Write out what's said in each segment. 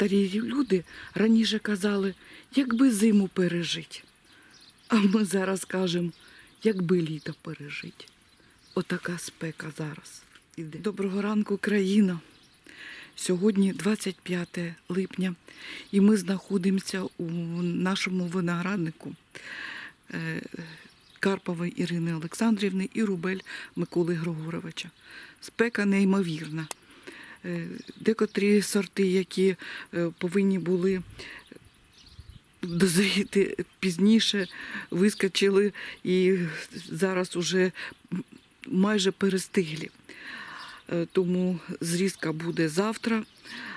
старі люди раніше казали, якби зиму пережить. А ми зараз кажемо, якби літо пережить. Отака спека зараз. іде. Доброго ранку, країна. Сьогодні 25 липня, і ми знаходимося у нашому винограднику е, Карпової Ірини Олександрівни і Рубель Миколи Григоровича. Спека неймовірна. Е, Декотрі сорти, які е, повинні були дозріти пізніше, вискочили і зараз уже майже перестиглі. Е, Тому зрізка буде завтра.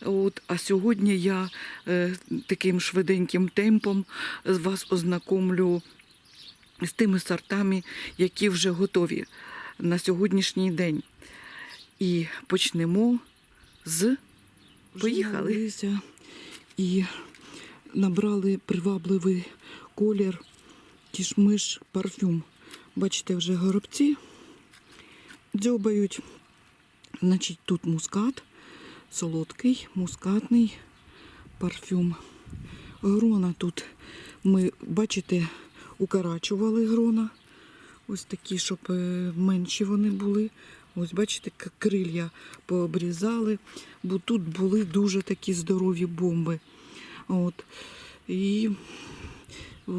От, а сьогодні я е, таким швиденьким темпом вас ознакомлю з тими сортами, які вже готові на сьогоднішній день. І почнемо з Поїхали. І набрали привабливий колір кішмиш парфюм. Бачите, вже горобці дзьобають. Значить, тут мускат, солодкий, мускатний парфюм. Грона тут ми, бачите, укорачували грона. Ось такі, щоб е, менші вони були. Ось, бачите, крилья пообрізали, бо тут були дуже такі здорові бомби. От. І е,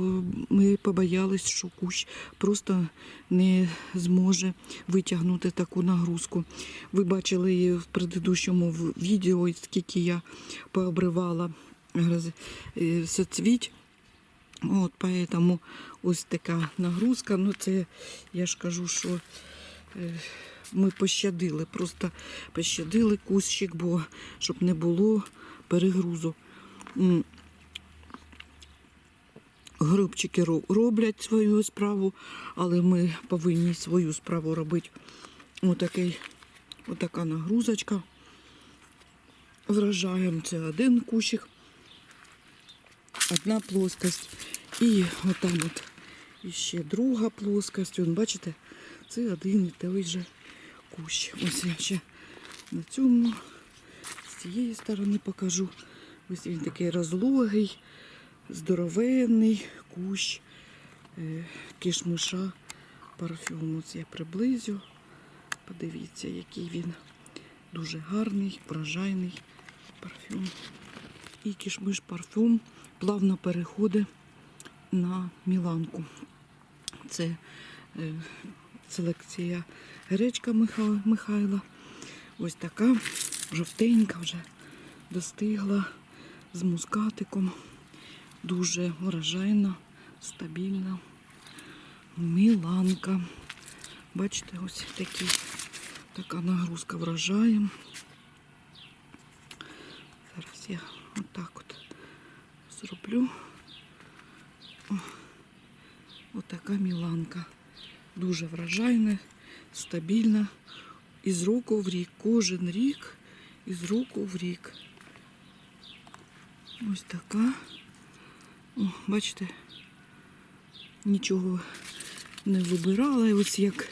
ми побоялись, що кущ просто не зможе витягнути таку нагрузку. Ви бачили її в предыдущому відео, скільки я пообривала е, соцвіть. От, поэтому ось така нагрузка. Ну, це я ж кажу, що е, ми пощадили, просто пощадили кущик, бо щоб не було перегрузу. Грибчики роблять свою справу, але ми повинні свою справу робити. Отакий, отака нагрузочка. Вражаємо це один кущик, одна плоскость. І отам от іще друга плоскость. Бачите, це один і той же кущ. Ось я ще на цьому з цієї сторони покажу. Ось він такий розлогий, здоровенний кущ е, кишмиша парфюму. Ось я приблизю. Подивіться, який він дуже гарний, вражайний парфюм. І кишмиш парфюм плавно переходить на Міланку. Це е, селекція гречка Михайла. Ось така жовтенька вже достигла з мускатиком. Дуже вражайна, стабільна. Міланка. Бачите, ось такі, така нагрузка вражає. Зараз я отак от зроблю. О, отака міланка. Дуже вражайна, стабільна. Із року в рік. Кожен рік із року в рік. Ось така. О, бачите, нічого не вибирала. І ось як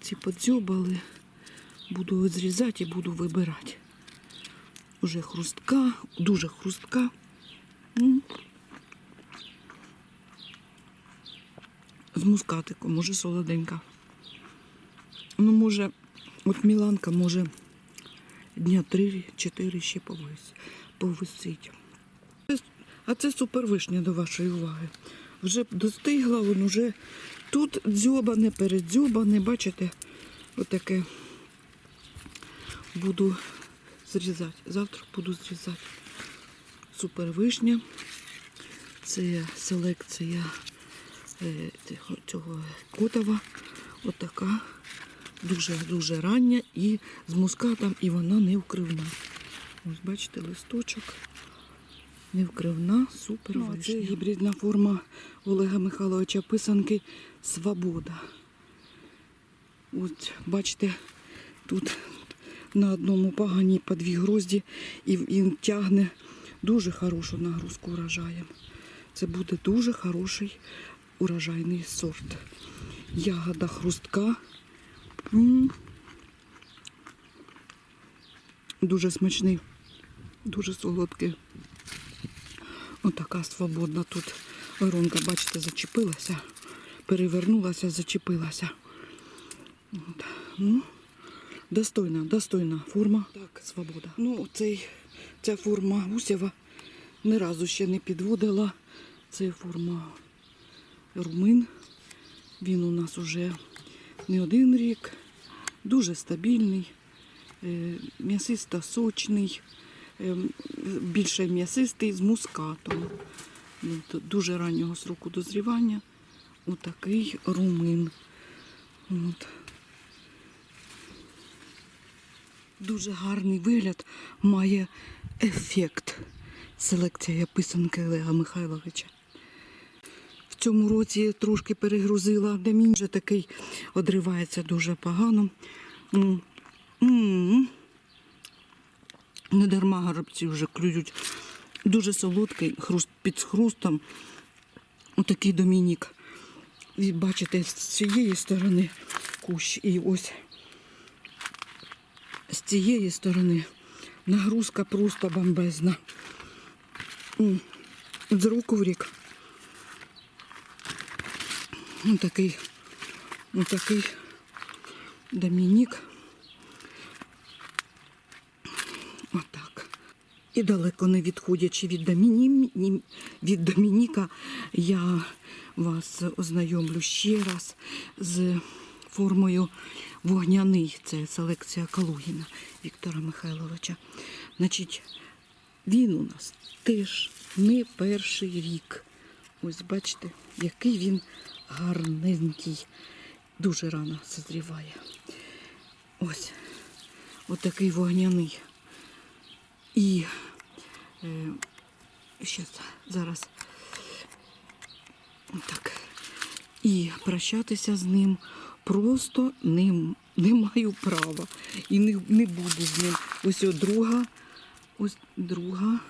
ці подзьобали, буду зрізати і буду вибирати. Уже хрустка, дуже хрустка. З мускатиком, може солоденька. Ну, може, от Міланка може дня три-чотири ще повисить. А це супервишня до вашої уваги. Вже достигла, він вже тут дзьобане, передзьобане, бачите, отаке буду зрізати. Завтра буду зрізати. Супервишня. Це селекція цього- цього котова. Отака. Дуже-дуже рання і з мускатом, і вона не вкривна. Ось бачите, листочок. Не вкривна, супер Ну, вишня. це Це гібридна форма Олега Михайловича писанки Свобода. От бачите, тут на одному пагані по дві грозді і він тягне дуже хорошу нагрузку урожаєм. Це буде дуже хороший урожайний сорт. Ягода хрустка. Дуже смачний. Дуже солодкий. Отака свободна тут воронка, бачите, зачепилася, перевернулася, зачепилася. От. Ну, достойна, достойна форма. Так, свобода. Ну, цей, ця форма гусєва ні разу ще не підводила. Це форма румин. Він у нас уже не один рік, дуже стабільний, е, м'ясисто сочний, е, більше м'ясистий з мускатом. Ну, Дуже раннього сроку дозрівання. Отакий румин. От. Дуже гарний вигляд має ефект. Селекція писанки Олега Михайловича. Цьому році трошки перегрузила, демін вже такий одривається дуже погано. Не дарма горобці вже клюють. Дуже солодкий, хруст під хрустом. Отакий домінік. І бачите, з цієї сторони кущ і ось з цієї сторони нагрузка просто бомбезна. З року в рік. Ось такий, ось такий домінік. Отак. І далеко не відходячи від, Доміні... від Домініка, я вас ознайомлю ще раз з формою вогняний. Це селекція Калугіна Віктора Михайловича. Значить, він у нас теж не перший рік. Ось бачите, який він гарненький. Дуже рано созріває. Ось. Отакий вогняний. І е, щас, зараз. Так. І прощатися з ним просто не, не маю права. І не, не буду з ним. Ось о, друга. Ось друга.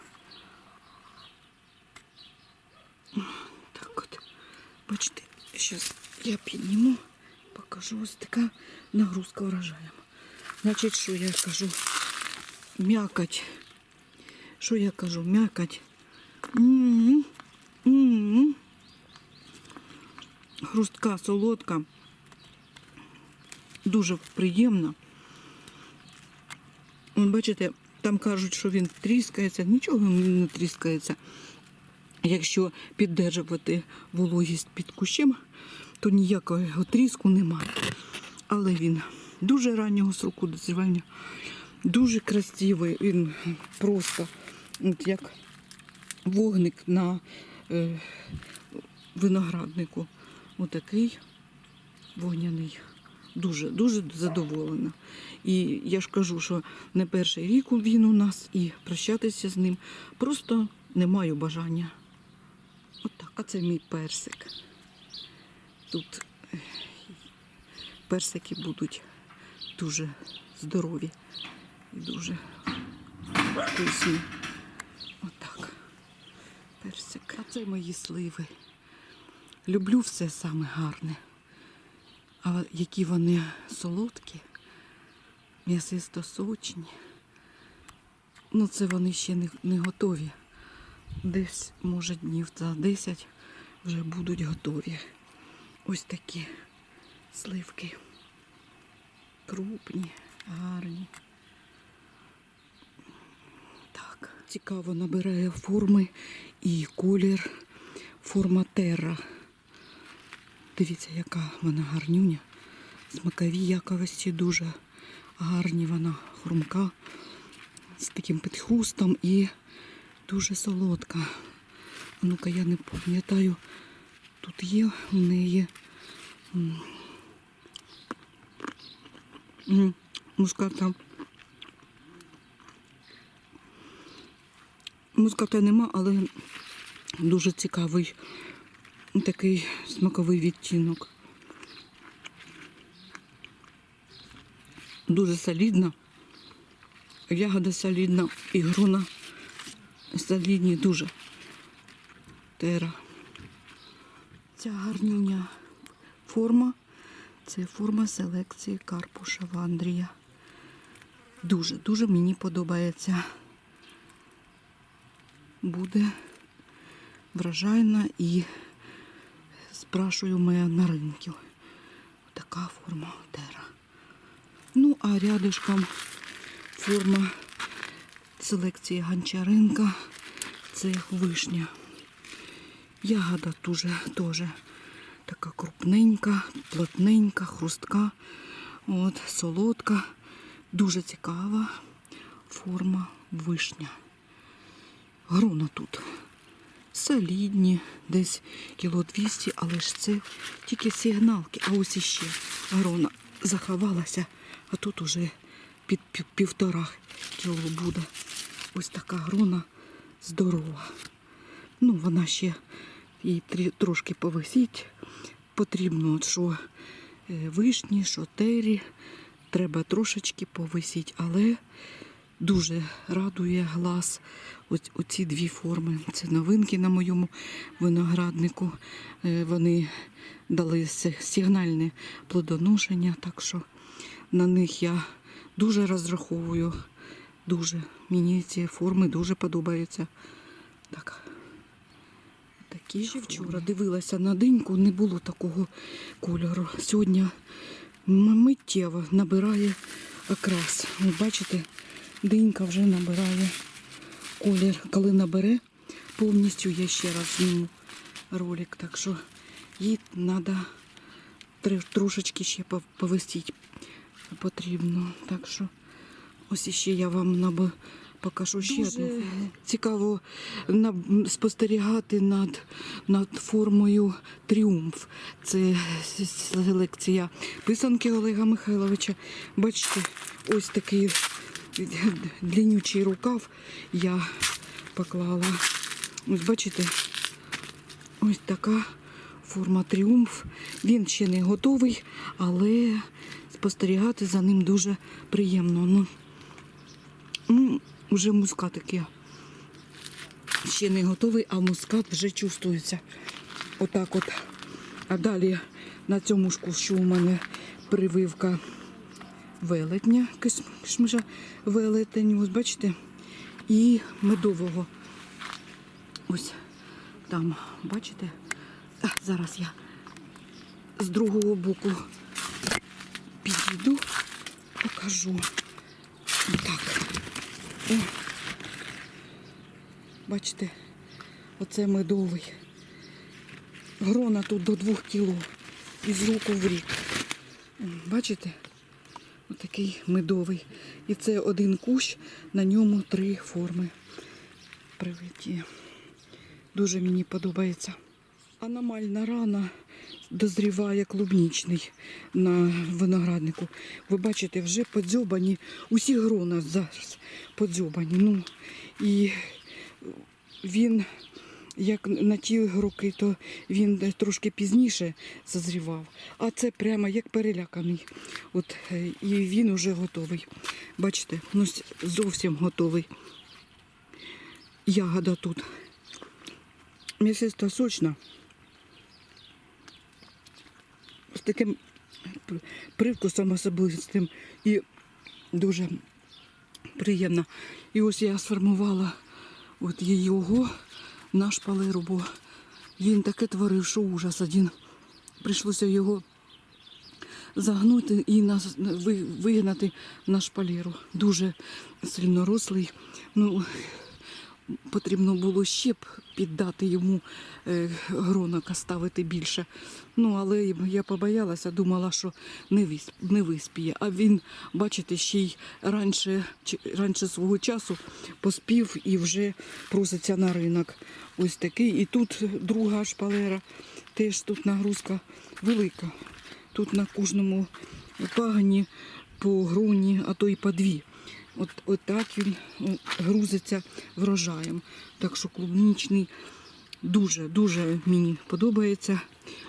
Так от. Бачите, зараз я підніму, покажу ось така нагрузка врожаєм. Значить, що я кажу? М'якоть. Що я кажу? М'якоть. Хрустка, солодка. Дуже приємна. Бачите, там кажуть, що він тріскається. Нічого не тріскається. Якщо піддержувати вологість під кущем, то ніякого тріску немає. Але він дуже раннього сроку дозрівання, дуже красивий. Він просто от як вогник на е, винограднику. Отакий вогняний. Дуже, дуже задоволена. І я ж кажу, що не перший рік він у нас, і прощатися з ним просто не маю бажання. Отак. А це мій персик. Тут е, персики будуть дуже здорові і дуже вкусні. Отак. Персик. А це мої сливи. Люблю все саме гарне. А які вони солодкі, м'ясисто сочні. Ну, це вони ще не, не готові. Десь, може, днів за 10 вже будуть готові. Ось такі сливки. Крупні, гарні. Так, цікаво набирає форми і колір форма терра. Дивіться, яка вона гарнюня. Смакові якості дуже гарні вона хрумка з таким підхрустом і дуже солодка. Ну-ка, я не пам'ятаю, тут є у неї муската. Муската нема, але дуже цікавий такий смаковий відтінок. Дуже солідна. Ягода солідна і грона солідні дуже. Тера. Ця гарнюня форма. Це форма селекції Карпушева Андрія. Дуже, дуже мені подобається. буде врожайна і спрашую мене на ринку. Така форма тера. Ну, а рядышком форма селекції гончаринка. Це вишня. Ягода дуже теж така крупненька, плотненька, хрустка, от, солодка, дуже цікава форма вишня. Грона тут солідні, десь кіло 200, але ж це тільки сигналки. А ось іще грона заховалася, а тут уже під півтора кіло буде. Ось така грона здорова. Ну, вона ще їй трошки повисіть. Потрібно, що е, вишні, що тері. Треба трошечки повисіть, але дуже радує глаз ось оці дві форми. Це новинки на моєму винограднику. Е, Вони дали сигнальне плодоношення, так що на них я дуже розраховую. Дуже. Мені ці форми дуже подобаються. Так. Такі ще вчора дивилася на диньку, не було такого кольору. Сьогодні миттєво набирає окрас. Ви бачите, динька вже набирає колір. Коли набере повністю, я ще раз зніму ролик. Так що їй треба трошечки ще пов- повисіть потрібно. Так що ось іще я вам наби покажу ще Дуже одну форму. Цікаво спостерігати над, над формою тріумф. Це селекція писанки Олега Михайловича. Бачите, ось такий длиннючий рукав я поклала. Ось бачите, ось така форма тріумф. Він ще не готовий, але спостерігати за ним дуже приємно. Ну, вже мускат таке. Ще не готовий, а мускат вже чувствується. Отак от. А далі на цьому ж кущу у мене прививка велетня, киш- велетень, ось бачите, і медового. Ось там, бачите? А, зараз я з другого боку підійду, покажу. О. Бачите, оце медовий. Грона тут до двох кіло. Із року в рік. Бачите? Отакий медовий. І це один кущ, на ньому три форми привиті. Дуже мені подобається. Аномальна рана дозріває клубнічний на винограднику. Ви бачите, вже подзьобані, усі грона зараз подзьобані. Ну, і він, як на ті роки, то він трошки пізніше зазрівав. А це прямо як переляканий. От, е, і він уже готовий. Бачите, ну зовсім готовий. Ягода тут. М'ясиста сочна. З таким привкусом особистим і дуже приємно. І ось я сформувала от його на шпалеру, бо він таке творив, що ужас один. Прийшлося його загнути і нас ви- вигнати на шпалеру. Дуже сильно рослий. Ну, потрібно було ще б піддати йому е, гронока ставити більше. Ну, але я побоялася, думала, що не, вис, не виспіє. А він, бачите, ще й раніше, раніше свого часу поспів і вже проситься на ринок. Ось такий. І тут друга шпалера, теж тут нагрузка велика. Тут на кожному пагані по гроні, а то й по дві. От, от так він грузиться врожаєм. Так що клубнічний дуже, дуже мені подобається.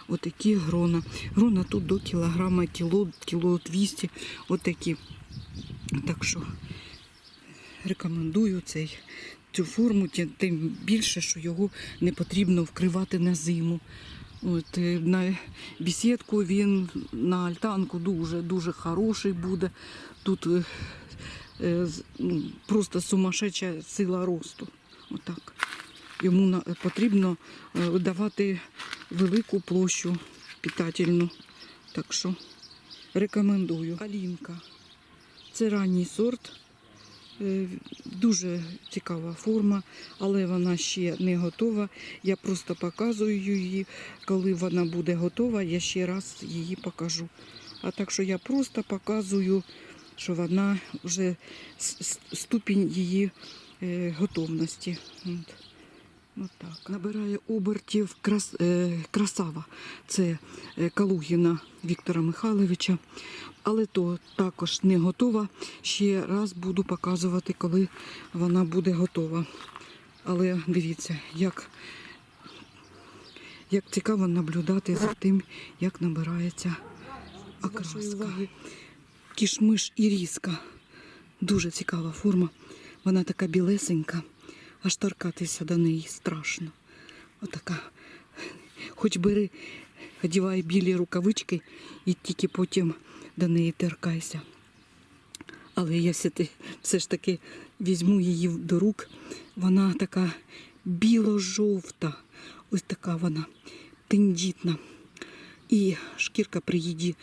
Отакі грона. Грона тут до кілограма, кіло, кіло 200. Отакі. Так що рекомендую цей, цю форму, тим- більше, що його не потрібно вкривати на зиму. От, е, на бесідку він на альтанку дуже дуже хороший буде. Тут е, е, ну, просто сумасшедша сила росту. Отак. Йому потрібно е, давати велику площу питательну. Так що рекомендую. Алінка. Це ранній сорт. Е, Дуже цікава форма, але вона ще не готова. Я просто показую її. Коли вона буде готова, я ще раз її покажу. А так що я просто показую, що вона вже ступінь її е, готовності. От. Так. Набирає обертів крас, е, красава. Це е, Калугіна Віктора Михайловича. Але то також не готова. Ще раз буду показувати, коли вона буде готова. Але дивіться, як, як цікаво наблюдати за тим, як набирається окраска. Кішмиш і різка. Дуже цікава форма. Вона така білесенька, аж торкатися до неї страшно. Отака. Хоч бери, одівай білі рукавички і тільки потім до неї торкайся. Але ти все ж таки візьму її до рук, вона така біло-жовта. Ось така вона тендітна. І шкірка при їді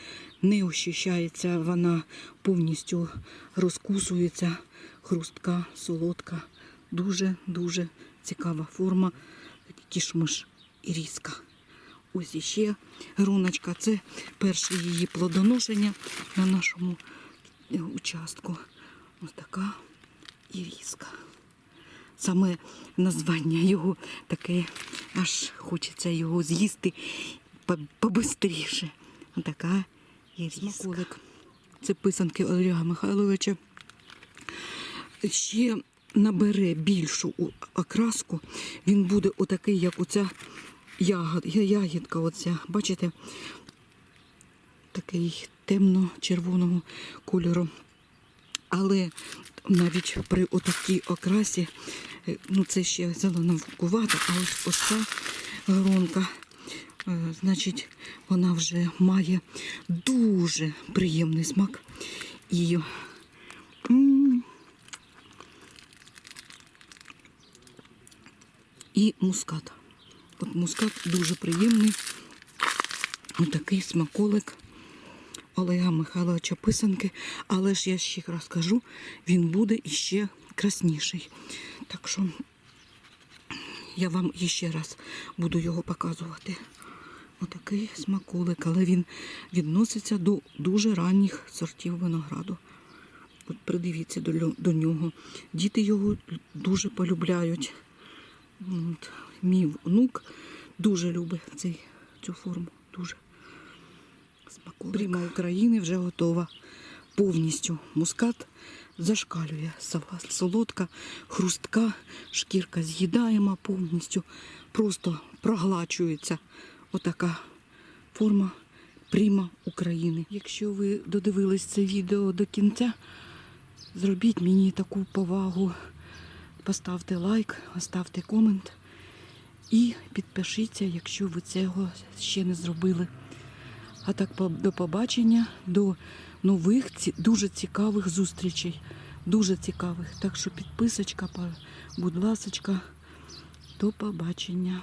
не ощущається, вона повністю розкусується, хрустка, солодка. Дуже-дуже цікава форма. Кішмиш і різка. Ось іще груночка. Це перше її плодоношення на нашому е, участку. Ось така іріска. Саме названня його таке, аж хочеться його з'їсти по- побистріше. Ось така іріска. Це писанки Олега Михайловича. Ще набере більшу окраску. Він буде отакий, як оця ягод, ягідка. Оця. Бачите? Такий темно-червоного кольору. Але навіть при отакій окрасі, е, ну це ще зеленовкувата, а ось ось гронка, е, значить, вона вже має дуже приємний смак. І м, і мускат. От мускат дуже приємний. Отакий смаколик Олега Михайловича писанки. Але ж я ще раз кажу, він буде іще красніший. Так що я вам іще раз буду його показувати. Отакий смаколик, але він відноситься до дуже ранніх сортів винограду. От придивіться до, до нього. Діти його дуже полюбляють. От, мій внук дуже любить цей, цю форму. Дуже. Смаколик. Пряма України вже готова. Повністю мускат зашкалює. Солодка, хрустка, шкірка з'їдаєма повністю. Просто проглачується. Отака форма пряма України. Якщо ви додивились це відео до кінця, зробіть мені таку повагу. Поставте лайк, оставте комент і підпишіться, якщо ви цього ще не зробили. А так до побачення, до нових дуже цікавих зустрічей. Дуже цікавих. Так що підписочка, будь ласочка, до побачення.